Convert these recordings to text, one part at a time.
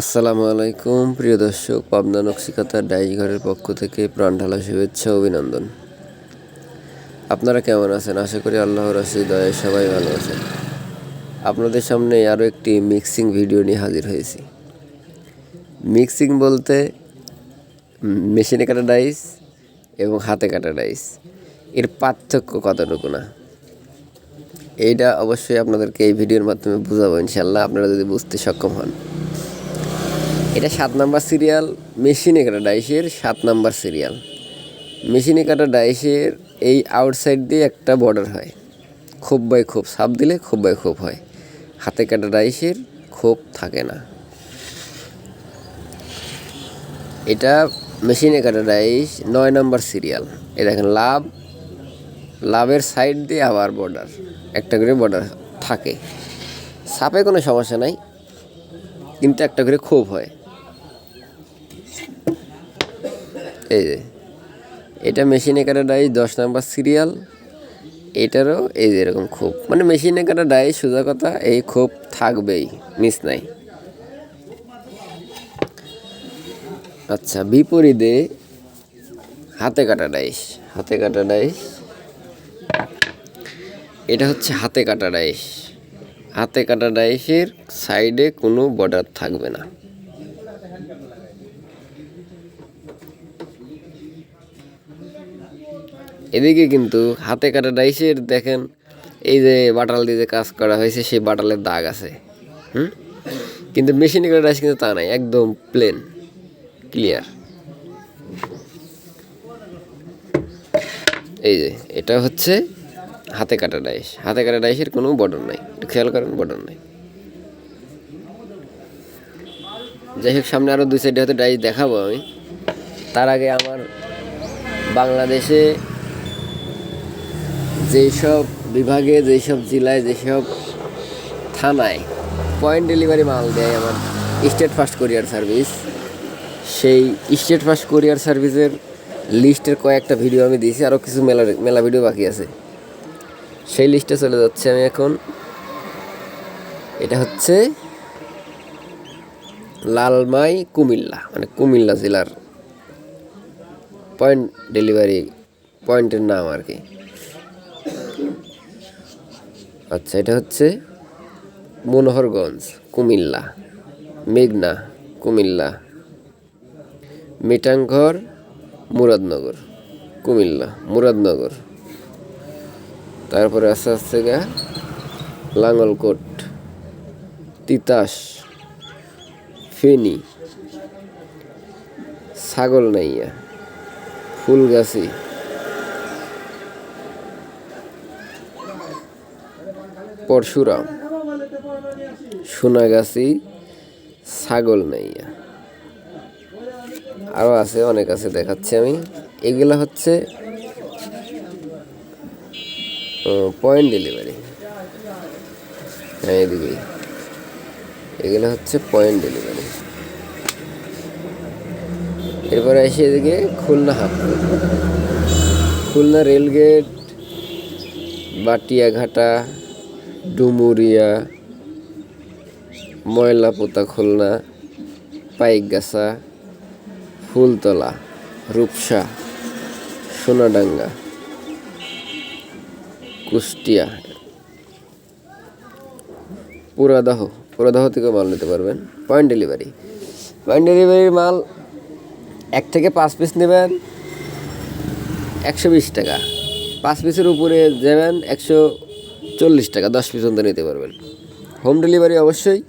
আসসালামু আলাইকুম, প্রিয় দর্শক, পাবনা নকশিকাতা ডাইস ঘরের পক্ষ থেকে প্রাণ ঢালা শুভেচ্ছা, অভিনন্দন। আপনারা কেমন আছেন? আশা করি আল্লাহর রাশি দয়ায় সবাই ভালো আছেন। আপনাদের সামনে আরও একটি মিক্সিং ভিডিও নিয়ে হাজির হয়েছি। মিক্সিং বলতে মেশিনে কাটা ডাইস এবং হাতে কাটা ডাইস। এর পার্থক্য কতটুকু না? এইটা অবশ্যই আপনাদেরকে এই ভিডিওর মাধ্যমে বুঝাবো ইনশাল্লাহ আপনারা যদি বুঝতে সক্ষম হন। এটা সাত নাম্বার সিরিয়াল, মেশিনে কাটা ডাইসের সাত নাম্বার সিরিয়াল। মেশিনে কাটা ডাইসের এই আউটসাইড দিয়ে একটা বর্ডার হয়। খোপ বাই খোপ সাপ দিলে খোপ বাই খোপ হয়। হাতে কাটা ডাইসের খোপ থাকে না। এটা মেশিনে কাটা ডাইস, নয় নাম্বার সিরিয়াল। এ দেখেন, লাভ, লাভের সাইড দিয়ে আবার বর্ডার একটা করে বর্ডার থাকে। সাপে কোনো সমস্যা নাই, কিন্তু একটা করে ক্ষোভ হয়। এই যে, এটা মেশিনে কাটা ডাইস দশ নাম্বার সিরিয়াল এটারও এই যে এরকম ক্ষোভ মানে মেশিনে কাটা ডাইস সোজা কথা, এই ক্ষোভ থাকবেই মিস নাই। আচ্ছা বিপরীতে হাতে কাটা ডাইস হাতে কাটা ডাইস এটা হচ্ছে হাতে কাটা ডাইস হাতে কাটা ডাইসের সাইডে কোনো বর্ডার থাকবে না। এদিকে কিন্তু হাতে কাটা ডাইসের দেখেন, এই যে বাটাল দিয়ে যে কাজ করা হয়েছে, সেই বাটালের দাগ আছে। হুম? কিন্তু মেশিনে কাটা ডাইস কিন্তু তা নাই, একদম প্লেন ক্লিয়ার এই যে, এটা হচ্ছে হাতে কাটা ডাইস। হাতে কাটা ডাইসের কোনো বর্ডার নাই, একটু খেয়াল করেন, বর্ডার নাই। যাই হোক, সামনে আরও দুই সাইডে হয়তো ডাইস দেখাবো আমি। তার আগে আমার বাংলাদেশে যেসব বিভাগে, যেসব জেলায়, যেসব থানায় পয়েন্ট ডেলিভারি মাল দেয় আমার স্টেট ফার্স্ট কোরিয়ার সার্ভিস সেই স্টেট ফার্স্ট কোরিয়ার সার্ভিসের লিস্টের কয়েকটা ভিডিও আমি দিয়েছি আরও কিছু মেলা মেলা ভিডিও বাকি আছে। সেই লিস্টে চলে যাচ্ছে আমি এখন। এটা হচ্ছে লালমাই কুমিল্লা মানে কুমিল্লা জেলার পয়েন্ট ডেলিভারি পয়েন্টের নাম আর কি। আচ্ছা এটা হচ্ছে মনোহরগঞ্জ, কুমিল্লা, মেঘনা, কুমিল্লা মিটাংঘর মুরাদনগর, কুমিল্লা, মুরাদনগর। তারপরে আস্তে আস্তে গা লাঙ্গলকোট, তিতাস, ফেনি ছাগল নাইয়া ফুলগাছি। পরশুরাম, সোনাগাছি, ছাগলনাইয়া। আরও আছে, অনেক আছে, দেখাচ্ছি আমি। এগুলা হচ্ছে পয়েন্ট ডেলিভারি হ্যাঁ এদিকেই। এগুলো হচ্ছে পয়েন্ট ডেলিভারি এরপরে এসে এদিকে খুলনা হাট। Khulna rail gate, Batiaghata Dumuria, Moylapota Khulna, Paikgachha, Phultala, Rupsha, Sonadanga, Kushtia. পুরাদাহ Puradah থেকে মাল নিতে পারবেন। পয়েন্ট ডেলিভারি পয়েন্ট ডেলিভারির মাল এক থেকে পাঁচ পিস নেবেন, একশো বিশ টাকা। পাঁচ পিসের উপরে যাবেন, একশো চল্লিশ টাকা, দশ পর্যন্ত নিতে পারবেন। হোম ডেলিভারি অবশ্যই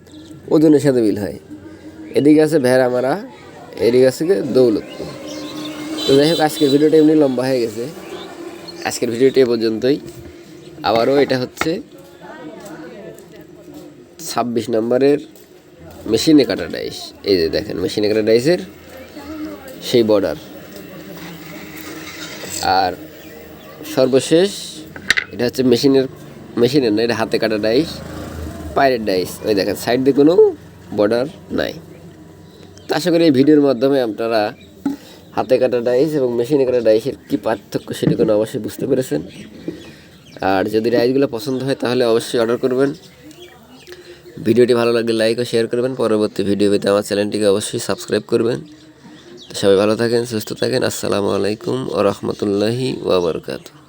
ওজনের সাথে বিল হয়। এদিকে আছে ভেড়ামারা, এদিকে আছে দৌলতপুর তো যাই হোক, আজকের ভিডিওটা এমনি লম্বা হয়ে গেছে। আজকের ভিডিওটি এ পর্যন্তই। আবারও এটা হচ্ছে ছাব্বিশ নম্বরের মেশিনে কাটা ডাইস। এই যে দেখেন, মেশিনে কাটা ডাইসের সেই বর্ডার আর সর্বশেষ, এটা হচ্ছে মেশিনের মেশিনের না এটা হাতে কাটা ডাইস, পায়ের ডাইস। ওই দেখেন, সাইড দিয়ে কোনো বর্ডার নাই। তা আশা করি এই ভিডিওর মাধ্যমে আপনারা হাতে কাটা ডাইস এবং মেশিনে কাটা ডাইসের কী পার্থক্য সেটা কোনো অবশ্যই বুঝতে পেরেছেন। আর যদি ডাইসগুলো পছন্দ হয়, তাহলে অবশ্যই অর্ডার করবেন। ভিডিওটি ভালো লাগলে লাইক ও শেয়ার করবেন। পরবর্তী ভিডিও পেতে আমার চ্যানেলটিকে অবশ্যই সাবস্ক্রাইব করবেন। তো সবাই ভালো থাকেন, সুস্থ থাকেন। আসসালামু আলাইকুম ও রহমতুল্লাহি ওয়াবারকাতু